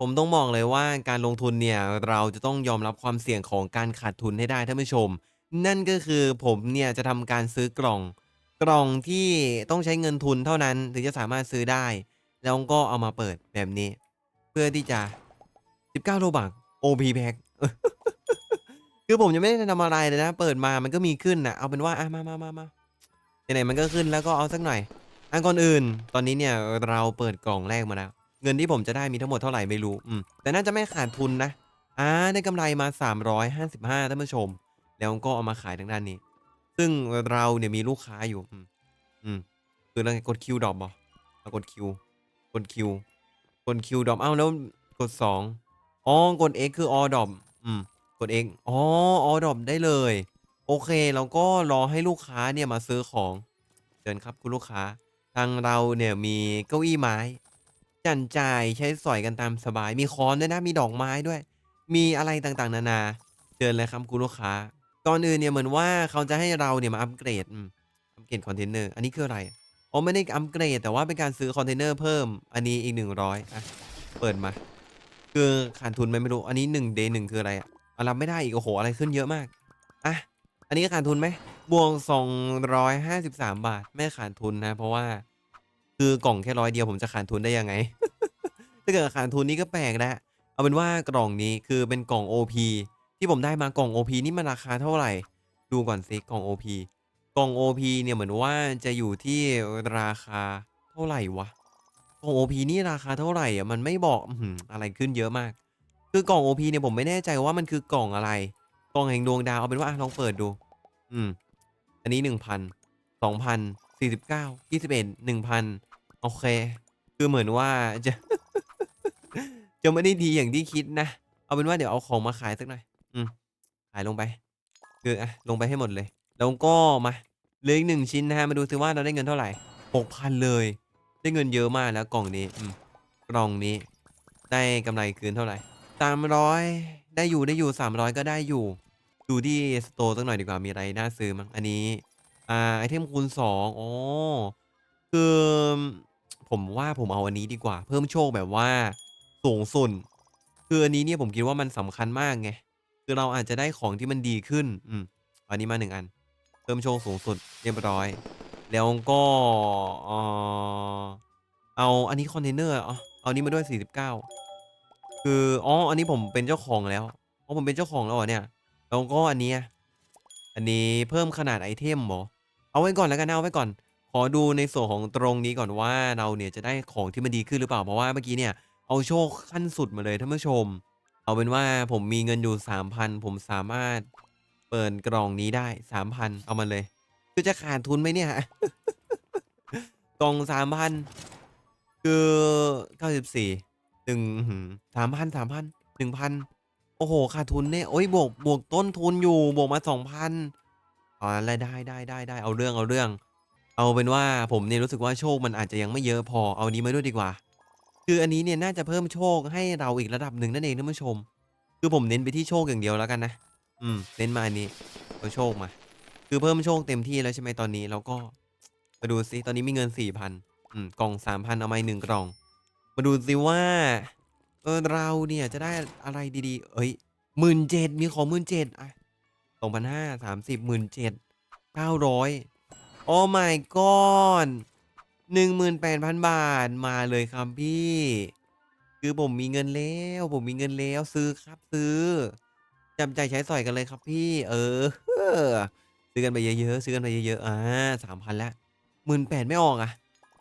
ผมต้องบอกเลยว่าการลงทุนเนี่ยเราจะต้องยอมรับความเสี่ยงของการขาดทุนให้ได้ท่านผู้ชม นั่นก็คือผมเนี่ยจะทำการซื้อกล่อง กล่องที่ต้องใช้เงินทุนเท่านั้นถึงจะสามารถซื้อได้ แล้วก็เอามาเปิดแบบนี้ เพื่อที่จะ 19 โลบัก OP Pack คือผมยังไม่ได้ทำอะไรเลยนะ เปิดมามันก็มีขึ้นนะเอาเป็นว่าอะมามามามาไหนๆมันก็ขึ้นแล้วก็เอาสักหน่อยอันก่อนอื่น ตอนนี้เนี่ยเราเปิดกล่องแรกมาแล้ว เงินที่ผมจะได้มีทั้งหมดเท่าไหร่ไม่รู้อืมแต่น่าจะไม่ขาดทุนนะอ่าได้กำไรมา 355ท่านผู้ชม แล้วก็เอามาขายทางด้านนี้ ซึ่งเราเนี่ยมีลูกค้าอยู่ อืมอืมคือเรากดคิวดรอปบ่เรากดคิวกดคิวกดคิวดรอปเอ้าแล้วกดสองอ๋อกด X คือออดรอปอืม กด X อ๋อออดรอปได้เลย โอเคเราก็รอให้ลูกค้าเนี่ยมาซื้อของเชิญครับคุณลูกค้า ทางเราเนี่ยมีเก้าอี้ไม้ จันจ่ายใช้สอยกันตามสบาย มีค้อนด้วยนะ มีดอกไม้ด้วย มีอะไรต่างๆ นานาเชิญเลยครับคุณลูกค้า ก่อนอื่นเนี่ยเหมือนว่าเขาจะให้เราเนี่ยมาอัปเกรดอัปเกรดคอนเทนเนอร์ อันนี้คืออะไร อ๋อไม่ได้อัปเกรด แต่ว่าเป็นการซื้อคอนเทนเนอร์เพิ่ม อันนี้อีกหนึ่งร้อยอะ เปิดมา คือขาดทุนไหมไม่รู้ อันนี้หนึ่งเดย์หนึ่งคืออะไรอะอะรับไม่ได้อีกโอ้โหอะไรขึ้นเยอะมาก อะ อันนี้ขาดทุนไหมบวกสองร้อยห้าสิบสามบาท ไม่ขาดทุนนะ เพราะว่า คือกล่องแค่ร้อยเดียวผมจะขาดทุนได้ยังไง ถ้าเกิดขาดทุนนี่ก็แปลกแล้วเอาเป็นว่ากล่องนี้คือเป็นกล่อง OP ที่ผมได้มากล่อง OP นี่มันราคาเท่าไหร่ ดูก่อนสิกล่อง OP กล่อง OP เนี่ยเหมือนว่าจะอยู่ที่ราคาเท่าไหร่วะกล่อง OP นี่ราคาเท่าไหร่อะมันไม่บอกอะไรขึ้นเยอะมาก คือกล่อง OP เนี่ยผมไม่แน่ใจว่ามันคือกล่องอะไร กล่องแห่งดวงดาวเอาเป็นว่าลองเปิดดู อืม อันนี้หนึ่งพันสองพันสี่สิบเก้ายี่สิบเอ็ดหนึ่งพันโอเค คือเหมือนว่าจะ จะไม่ได้ดีอย่างที่คิดนะ เอาเป็นว่าเดี๋ยวเอาของมาขายสักหน่อย อืม ขายลงไป คืออะลงไปให้หมดเลย แล้วก็มาเหลืออีกหนึ่งชิ้นนะฮะ มาดูซิว่าเราได้เงินเท่าไหร่หกพันเลย ได้เงินเยอะมากแล้วกล่องนี้ อืม กล่องนี้ ได้กำไรคืนเท่าไหร่สามร้อยได้อยู่ได้อยู่สามร้อยก็ได้อยู่ ดูที่สโตร์สักหน่อยดีกว่ามีอะไรน่าซื้อมั้งอันนี้ อ่า ไอเทมคูณสองอ๋อ คือ ผมว่าผมเอาอันนี้ดีกว่า เพิ่มโชคแบบว่า สูงสุด คืออันนี้เนี่ยผมคิดว่ามันสำคัญมากไง คือเราอาจจะได้ของที่มันดีขึ้น อืม อันนี้มาหนึ่งอัน เพิ่มโชคสูงสุด เรียบร้อย แล้วก็เอ่อเอาอันนี้คอนเทนเนอร์เอาเอาอันนี้มาด้วย 49 คือ อ๋อ อันนี้ผมเป็นเจ้าของแล้ว อ๋อ ผมเป็นเจ้าของแล้วเหรอเนี่ย แล้วก็อันเนี้ยอันนี้เพิ่มขนาดไอเทมเหรอ เอาไว้ก่อนแล้วกันนะเอาไว้ก่อน ขอดูในส่วนของตรงนี้ก่อนว่าเราเนี่ยจะได้ของที่มันดีขึ้นหรือเปล่าเพราะว่าเมื่อกี้เนี่ยเอาโชคขั้นสุดมาเลยท่านผู้ชม เอาเป็นว่าผมมีเงินอยู่ 3,000 ผมสามารถเปิดกล่องนี้ได้ 3,000 เอามาเลย คือจะขาดทุนไหมเนี่ย กล่อง 3,000 คือ 94หนึ่งสามพันสามพันหนึ่งพันโอ้โห ขาดทุนเนี่ย โอ้ยบวกบวกต้นทุนอยู่บวกมาสองพัน อ๋ออะไรได้ ได้ ได้ ได้ เอาเรื่อง เอาเรื่อง เอาเป็นว่าผมเนี่ยรู้สึกว่าโชคมันอาจจะยังไม่เยอะพอ เอานี้มาด้วยดีกว่า คืออันนี้เนี่ยน่าจะเพิ่มโชคให้เราอีกระดับหนึ่งนั่นเองท่านผู้ชม คือผมเน้นไปที่โชคอย่างเดียวแล้วกันนะ อืม เน้นมาอันนี้เอาโชคมา คือเพิ่มโชคเต็มที่แล้วใช่ไหมตอนนี้แล้วก็ มาดูซิตอนนี้มีเงินสี่พันอืม กล่องสามพันเอามาอีกหนึ่งกล่อง มาดูสิว่า เออเราเนี่ยจะได้อะไรดีๆ เอ้ยหมื่นเจ็ดมีของหมื่นเจ็ดอะ องพันห้าสามสิบหมื่นเจ็ดเก้าร้อยโอ้ my god หนึ่งหมื่นแปดพันบาทมาเลยครับพี่ คือผมมีเงินแล้ว ผมมีเงินแล้วซื้อครับซื้อจำใจใช้สอยกันเลยครับพี่ เออ ซื้อกันไปเยอะๆซื้อกันไปเยอะๆอ่าสามพันละหมื่นแปดไม่ออกอะ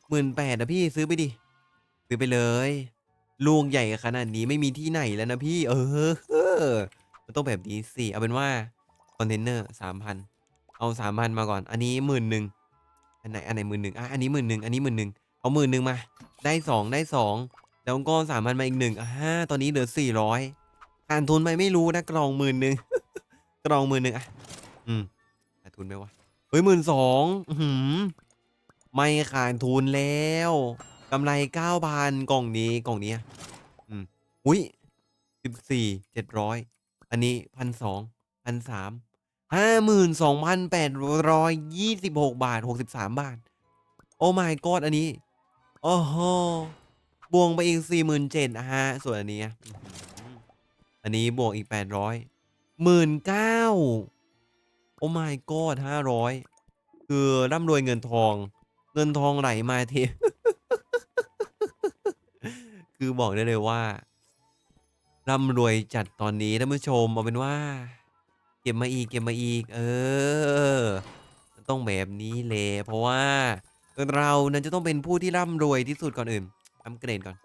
หมื่นแปดนะพี่ซื้อไปดิซื้อไปเลยลูกใหญ่ขนาดนี้ไม่มีที่ไหนแล้วนะพี่ เออเออมันต้องแบบนี้สิเอาเป็นว่า คอนเทนเนอร์สามพันเอาสามพันมาก่อน อันนี้หมื่นหนึ่งอันไหนอันไหนหมื่นหนึ่งอะอันนี้หมื่นหนึ่งอันนี้หมื่นหนึ่งเอาหมื่นหนึ่งมา ได้สองได้สองแล้วก็สามพันมาอีกหนึ่งอ่าตอนนี้เหลือสี่ร้อยขาดทุนไปไม่รู้นะกรองหมื่นหนึ่งกรองหมื่นหนึ่งอะอืมขาดทุนไหมวะเฮ้ยหมื่นสองหืมไม่ขาดทุนแล้วกำไรเก้าพันกล่องนี้กล่องนี้อะอืมอุ้ยสิบสี่เจ็ดร้อยอันนี้พันสอง พันสามห้าหมื่นสองพันแปดร้อยยี่สิบหกบาทหกสิบสามบาท โอ้ my god อันนี้ โอ้โหบวกไปอีกสี่หมื่นเจ็ดนะฮะ ส่วนอันนี้อะอื้อหืออันนี้บวกอีกแปดร้อยหมื่นเก้าโอ้ my god ห้าร้อยคือร่ำรวยเงินทอง เงินทองไหลมาเทคือบอกได้เลยว่าร่ำรวยจัดตอนนี้ท่านผู้ชมเอาเป็นว่า เก็บมาอีกเก็บมาอีก เออ มันต้องแบบนี้เลยเพราะว่าเรานั้นจะต้องเป็นผู้ที่ร่ำรวยที่สุดก่อนอื่น อัปเกรดก่อน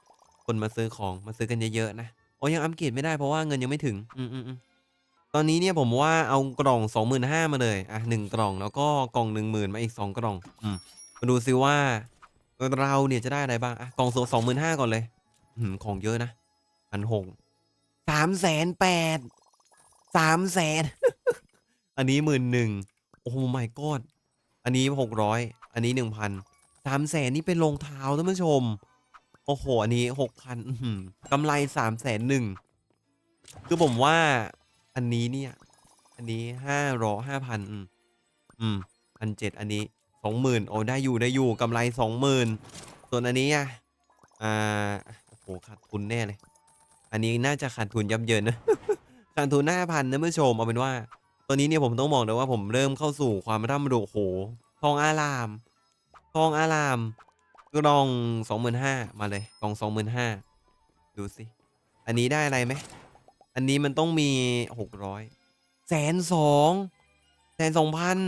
คนมาซื้อของมาซื้อกันเยอะๆนะโอ้ยังอัปเกรดไม่ได้เพราะว่าเงินยังไม่ถึงอืมอืมอืมตอนนี้เนี่ยผมว่าเอากล่องสองหมื่นห้ามาเลย อะหนึ่งกล่องแล้วก็กล่องหนึ่งหมื่นมาอีกสองกล่อง อืมมาดูซิว่า เราเนี่ยจะได้อะไรบ้าง อะกล่องสองหมื่นห้าก่อนเลย อืมของเยอะนะพันหกสามแสนแปด สามแสนอันนี้หมื่นหนึ่งโอ้ my god อันนี้หกร้อยอันนี้หนึ่งพันสามแสนนี่เป็นรองเท้าท่านผู้ชม โอ้โห อันนี้หกพันกำไรสามแสนหนึ่งคือผมว่าอันนี้เนี่ย อันนี้ห้าร้อยห้าพันอืมอืมพันเจ็ดอันนี้สองหมื่นโอ้ได้อยู่ได้อยู่กำไรสองหมื่นส่วนอันนี้อะอ่าโอ้โหขาดทุนแน่เลย อันนี้น่าจะขาดทุนยับเยินนะ ขาดทุนห้าพันนะเมื่อชมเอาเป็นว่า ตอนนี้เนี่ยผมต้องบอกเลยว่าผมเริ่มเข้าสู่ความร่ำรวยโหทองอาราม ทองอารามกล่องสองหมื่นห้ามาเลยกล่องสองหมื่นห้าดูสิ อันนี้ได้อะไรไหม อันนี้มันต้องมีหกร้อยแสนสองแสนสองพัน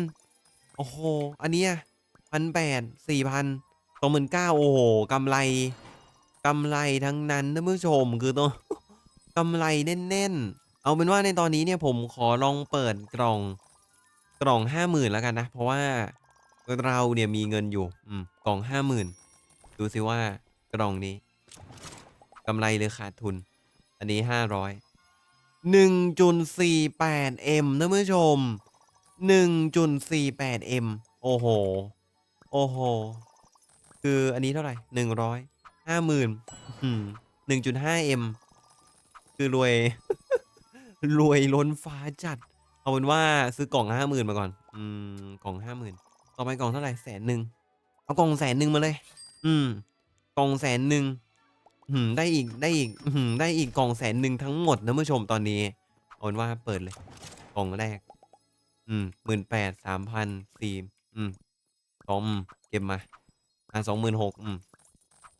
โอ้โห อันเนี้ยพันแปดสี่พันสองหมื่นเก้าโอ้โหกำไรกำไรทั้งนั้นท่านผู้ชมคือต้องกำไรแน่นๆ เอาเป็นว่าในตอนนี้เนี่ยผมขอลองเปิดกล่องกล่องห้าหมื่นแล้วกันนะ เพราะว่าเราเนี่ยมีเงินอยู่ อืมกล่องห้าหมื่นดูสิว่ากล่องนี้กำไรหรือขาดทุน อันนี้ห้าร้อยหนึ่งจุดสี่แปดเอ็มท่านผู้ชมหนึ่งจุดสี่แปดเอ็มโอ้โห โอ้โห คืออันนี้เท่าไหร่หนึ่งร้อยห้าหมื่นหนึ่งจุดห้าเอ็มคือรวย รวยล้นฟ้าจัด เอาเป็นว่าซื้อกล่องห้าหมื่นมาก่อน อืม กล่องห้าหมื่นต่อไปกล่องเท่าไหร่แสนหนึ่งเอากล่องแสนหนึ่งมาเลย อืม กล่องแสนหนึ่งอืม ได้อีกได้อีก อืม ได้อีกกล่องแสนหนึ่งทั้งหมดนะผู้ชมตอนนี้ เอาเป็นว่าเปิดเลย กล่องแรก อืมหมื่นแปดสามพันสี่อืมสองอืมเก็บมาอะสองหมื่นหกอืม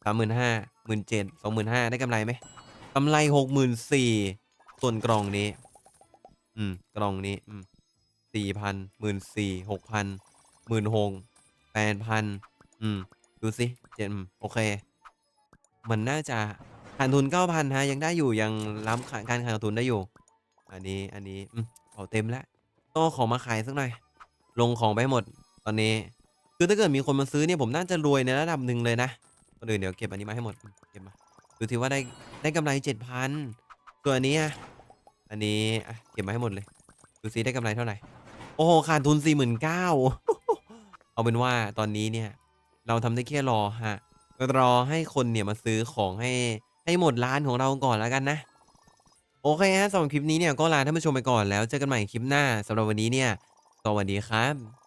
สามหมื่นห้าหมื่นเจ็ดสองหมื่นห้าได้กำไรไหมกำไรหกหมื่นสี่ ส่วนกล่องนี้ อืม กล่องนี้ อืมสี่พันหมื่นสี่หกพันหมื่นหกแปดพันอืม ดูสิเจ็ดอืมโอเค มันน่าจะขาดทุนเก้าพันฮะ ยังได้อยู่ยังรับขาการขาดทุนได้อยู่ อันนี้อันนี้อืมเอาเต็มแล้วต้องของมาขายสักหน่อย ลงของไปหมดตอนนี้ คือถ้าเกิดมีคนมาซื้อเนี่ยผมน่าจะรวยในระดับหนึ่งเลยนะก็เลยเดี๋ยวเก็บอันนี้มาให้หมด เก็บมา ดูทีว่าได้ได้กำไรเจ็ดพัน ตัวนนี้อะอันนี้อะเก็บมาให้หมดเลย ดูซิได้กำไรเท่าไหร่ โอ้โหขาดทุนสี่หมื่นเก้าเอาเป็นว่าตอนนี้เนี่ย เราทำได้แค่รอฮะ รอให้คนเนี่ยมาซื้อของให้ให้หมดร้านของเราก่อนแล้วกันนะ โอเคฮะสำหรับคลิปนี้เนี่ยก็ลาท่านผู้ชมไปก่อนแล้วเจอกันใหม่คลิปหน้าสำหรับวันนี้เนี่ยสวัสดีครับ